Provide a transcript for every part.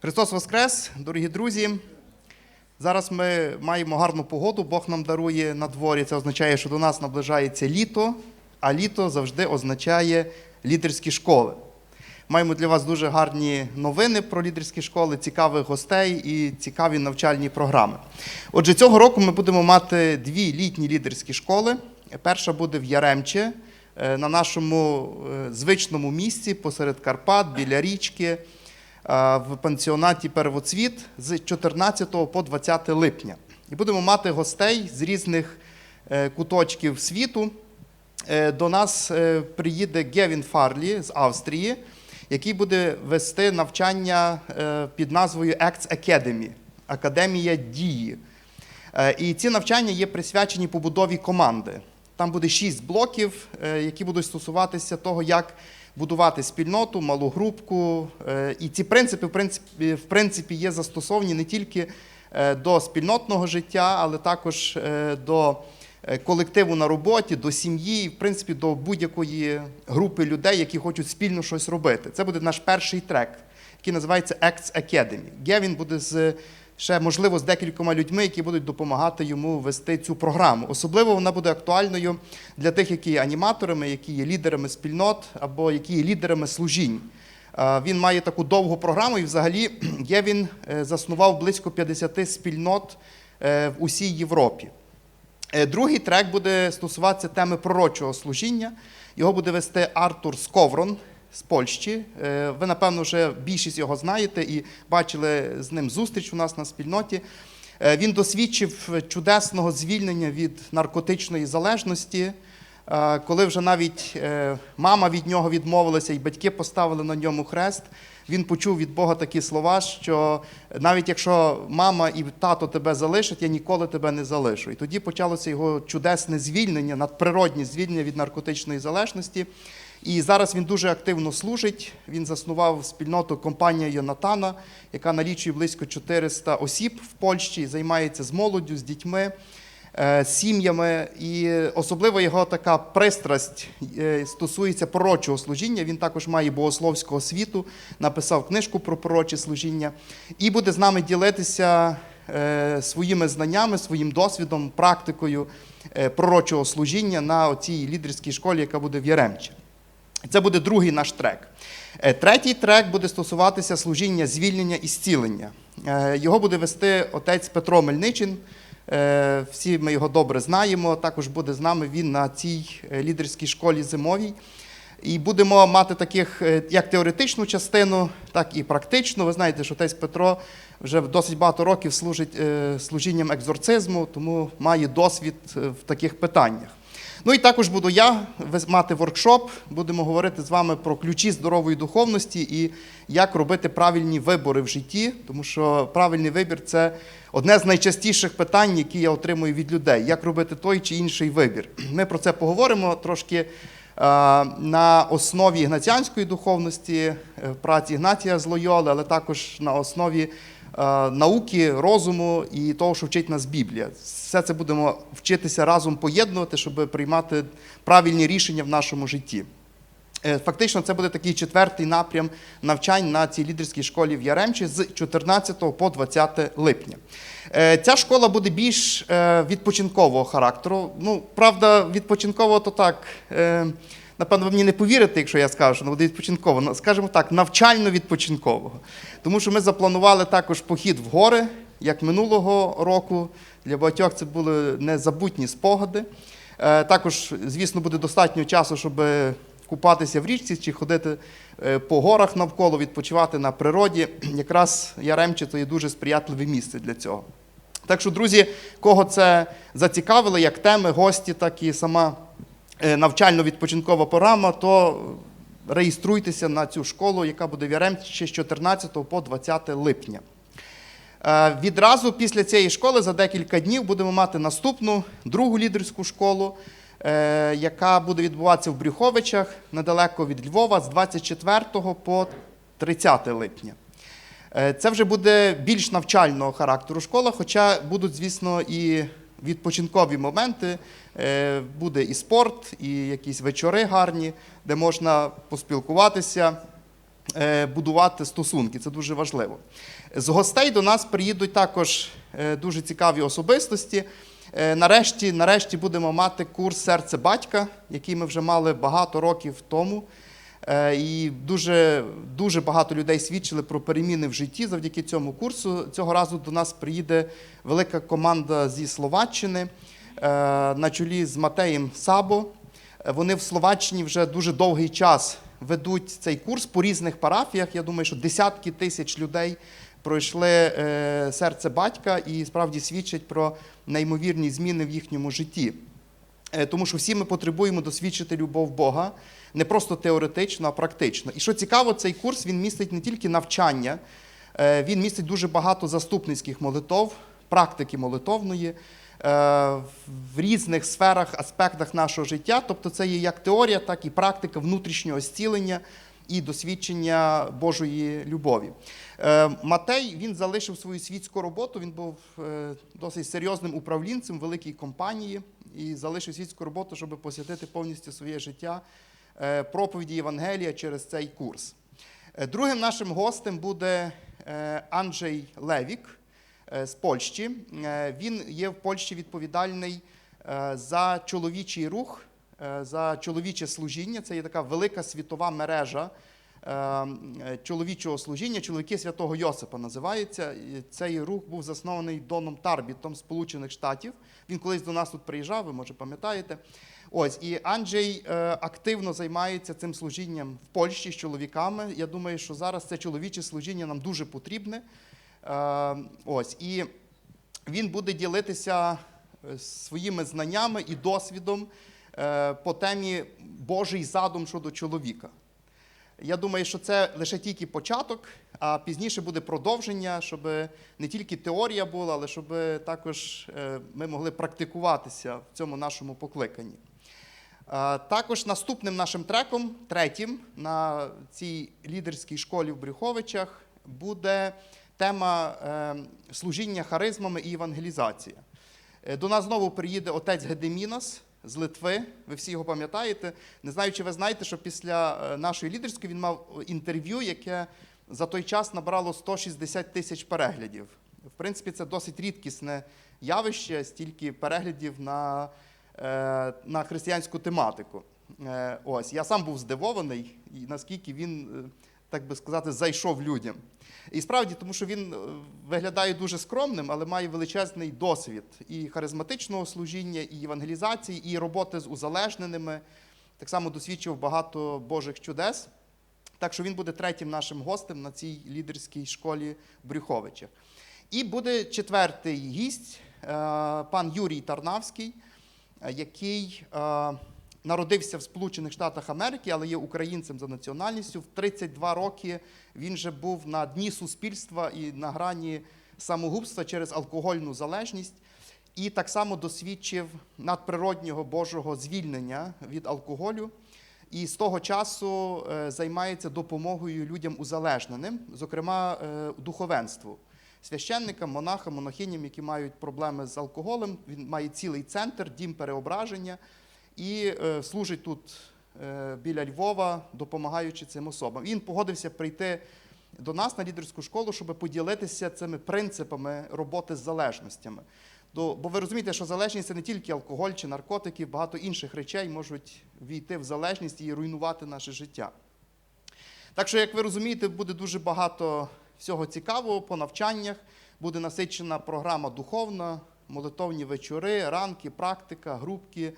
Христос Воскрес, дорогі друзі. Зараз ми маємо гарну погоду, Бог нам дарує на дворі. Це означає, що до нас наближається літо, а літо завжди означає лідерські школи. Маємо для вас дуже гарні новини про лідерські школи, цікавих гостей і цікаві навчальні програми. Отже, цього року ми будемо мати дві літні лідерські школи. Перша буде в Яремче, е, на нашому е, звичному місці посеред Карпат, біля річки в пансіонаті Первоцвіт з 14 по 20 липня. І будемо мати гостей з різних е, куточків світу. Е, До нас е, приїде Гевін Фарлі з Австрії, який буде вести навчання е, під назвою Acts Academy Академія дії. Е, І ці навчання є присвячені побудові команди. Там буде шість блоків, е, які будуть стосуватися того, як будувати спільноту, малу групку. Е, І ці принципи, в принципі, в принципі, є застосовані не тільки е, до спільнотного життя, але також до колективу на роботі, до сім'ї, в принципі, до будь-якої групи людей, які хочуть спільно щось робити. Це буде наш перший трек, який називається Acts Academy. Гевін буде з ще можливо з декількома людьми, які будуть допомагати йому вести цю програму. Особливо вона буде актуальною для тих, які є аніматорами, які є лідерами спільнот або які є лідерами служінь. Він має таку довгу програму, і взагалі Євін е, заснував близько 50 спільнот е, в усій Європі. Е, Другий трек буде стосуватися теми пророчого служіння. Його буде вести Артур Сковрон з Польщі. Е, Ви, напевно, вже більшість його знаєте і бачили з ним зустріч у нас на спільноті. Е, Він досвідчив чудесного звільнення від наркотичної залежності, е, коли вже навіть мама від нього відмовилася, і батьки поставили на ньому хрест. Він почув від Бога такі слова, що навіть якщо мама і тато тебе залишать, я ніколи тебе не залишу. І тоді почалося його чудесне звільнення, надприроднє звільнення від наркотичної залежності. І зараз він дуже активно служить. Він заснував спільноту компанія Йонатана, яка налічує близько 400 осіб в Польщі, займається з молоддю, з дітьми, е, з сім'ями. І особливо його така пристрасть е, стосується пророчого служіння. Він також має богословського освіту, написав книжку про пророче служіння і буде з нами ділитися е, своїми знаннями, своїм досвідом, практикою пророчого служіння на цій лідерській школі, яка буде в Яремчі. Це буде другий наш трек. Е, Третій трек буде стосуватися служіння звільнення і зцілення. Е, Його буде вести отець Петро Мельничин. Е, Всі ми його добре знаємо. Також буде з нами він на цій лідерській школі зимовій. І будемо мати таких як теоретичну частину, так і практичну. Ви знаєте, що отець Петро вже досить багато років служить служінням екзорцизму, тому має досвід в таких питаннях. Ну і також буду я мати воркшоп. Будемо говорити з вами про ключі здорової духовності і як робити правильні вибори в житті, тому що правильний вибір це одне з найчастіших питань, які я отримую від людей. Як робити той чи інший вибір? Ми про це поговоримо трошки е, на основі ігнаціанської духовності, е, праці Ігнатія з Лойоли, але також на основі науки, розуму і того, що вчить нас Біблія. Все це будемо вчитися разом поєднувати, щоб приймати правильні рішення в нашому житті. Е, Фактично, це буде такий четвертий напрям навчань на цій лідерській школі в Яремчі з 14 по 20 липня. Е, Ця школа буде більш е, відпочинкового характеру. Ну, правда, відпочинкового то так. Напевно, ви мені не повірите, якщо я скажу, що вона буде відпочинково. Ну, Скажімо так, навчально-відпочинкового. Тому що ми запланували також похід в гори, як минулого року. Для багатьох це були незабутні спогади. Е, Також, звісно, буде достатньо часу, щоб купатися в річці чи ходити е, по горах навколо, відпочивати на природі. Якраз Яремче то є дуже сприятливе місце для цього. Так що, друзі, кого це зацікавило, як теми, гості, так і сама навчально-відпочинкова програма, то реєструйтеся на цю школу, яка буде в Яремчі з 14 по 20 липня. Е, Відразу після цієї школи за декілька днів будемо мати наступну другу лідерську школу, е, яка буде відбуватися в Брюховичах недалеко від Львова з 24 по 30 липня. Е, Це вже буде більш навчального характеру школа, хоча будуть, звісно, і відпочинкові моменти. Е, Буде і спорт, і якісь вечори гарні, де можна поспілкуватися, е, будувати стосунки. Це дуже важливо. З гостей до нас приїдуть також е, дуже цікаві особистості. Нарешті, нарешті будемо мати курс серце батька, який ми вже мали багато років тому. Е, І дуже, дуже багато людей свідчили про переміни в житті завдяки цьому курсу. Цього разу до нас приїде велика команда зі Словаччини е, на чолі з Матеєм Сабо. Е, Вони в Словаччині вже дуже довгий час ведуть цей курс по різних парафіях. Я думаю, що десятки тисяч людей пройшли серце батька і справді свідчать про неймовірні зміни в їхньому житті. Е, Тому що всі ми потребуємо досвідчити любов Бога не просто теоретично, а практично. І що цікаво, цей курс він містить не тільки навчання, е, він містить дуже багато заступницьких молитов, практики молитовної е, в різних сферах, аспектах нашого життя. Тобто, це є як теорія, так і практика внутрішнього зцілення і досвідчення Божої любові. Матей він залишив свою світську роботу. Він був досить серйозним управлінцем в великій компанії і залишив світську роботу, щоб посвятити повністю своє життя е, проповіді Євангелія через цей курс. Е, Другим нашим гостем буде е, Анджей Левік з Польщі. Він є в Польщі відповідальний за чоловічий рух, за чоловіче служіння. Це є така велика світова мережа чоловічого служіння. Чоловіки святого Йосипа називається. Цей рух був заснований Доном Тарбітом Сполучених Штатів. Він колись до нас тут приїжджав, ви може пам'ятаєте. Ось і Анджей е, активно займається цим служінням в Польщі з чоловіками. Я думаю, що зараз це чоловіче служіння нам дуже потрібне. Е, ось і він буде ділитися е, своїми знаннями і досвідом е, по темі Божий задум щодо чоловіка. Я думаю, що це лише тільки початок, а пізніше буде продовження, щоб не тільки теорія була, але щоб також е, ми могли практикуватися в цьому нашому покликанні. Також наступним нашим треком, третім, на цій лідерській школі в Брюховичах буде тема е, служіння харизмами і евангелізація. Е, До нас знову приїде отець Гедемінос з Литви. Ви всі його пам'ятаєте. Не знаю, чи ви знаєте, що після е, нашої лідерської він мав інтерв'ю, яке за той час набрало 160 тисяч переглядів. В принципі, це досить рідкісне явище, стільки переглядів на, е, на християнську тематику. Е, Ось я сам був здивований, наскільки він, е, так би сказати, зайшов людям. І справді, тому що він е, виглядає дуже скромним, але має величезний досвід і харизматичного служіння, і евангелізації, і роботи з узалежненими. Так само досвідчив багато Божих чудес. Так що він буде третім нашим гостем на цій лідерській школі в Брюховичах. І буде четвертий гість, е, пан Юрій Тарнавський, е, який народився в Сполучених Штатах Америки, але є українцем за національністю. В 32 роки він же був на дні суспільства і на грані самогубства через алкогольну залежність. І так само досвідчив надприроднього Божого звільнення від алкоголю. І з того часу е, займається допомогою людям узалежненим, зокрема е, духовенству, священникам, монахам, монахиням, які мають проблеми з алкоголем. Він має цілий центр, дім переображення і е, служить тут е, біля Львова, допомагаючи цим особам. Він погодився прийти до нас на лідерську школу, щоб поділитися цими принципами роботи з залежностями. Бо ви розумієте, що залежність це не тільки алкоголь чи наркотики, багато інших речей можуть війти в залежність і руйнувати наше життя. Так що, як ви розумієте, буде дуже багато всього цікавого по навчаннях, буде насичена програма духовна, молитовні вечори, ранки, практика, групки,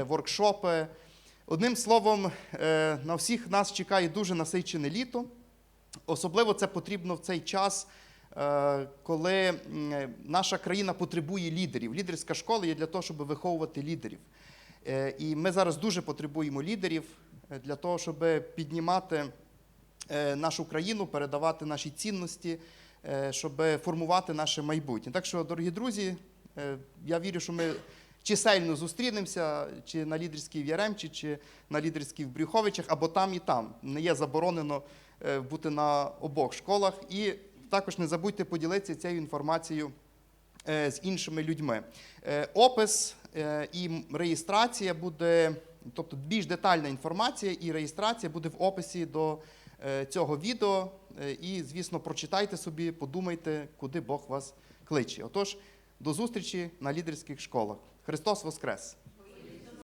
воркшопи. Одним словом, е, на всіх нас чекає дуже насичене літо. Особливо це потрібно в цей час, е, коли е, наша країна потребує лідерів. Лідерська школа є для того, щоб виховувати лідерів. Е, І ми зараз дуже потребуємо лідерів е, для того, щоб піднімати е, нашу країну, передавати наші цінності, е, щоб формувати наше майбутнє. Так що, дорогі друзі, е, я вірю, що ми чисельно зустрінемося чи на лідерській в Яремчі, чи на лідерській в Брюховичах, або там і там. Не є заборонено е, бути на обох школах. І також не забудьте поділитися цією інформацією е, з іншими людьми. Е, Опис і реєстрація буде, тобто більш детальна інформація і реєстрація буде в описі до цього відео і, звісно, прочитайте собі, подумайте, куди Бог вас кличе. Отож, до зустрічі на лідерських школах. Христос Воскрес!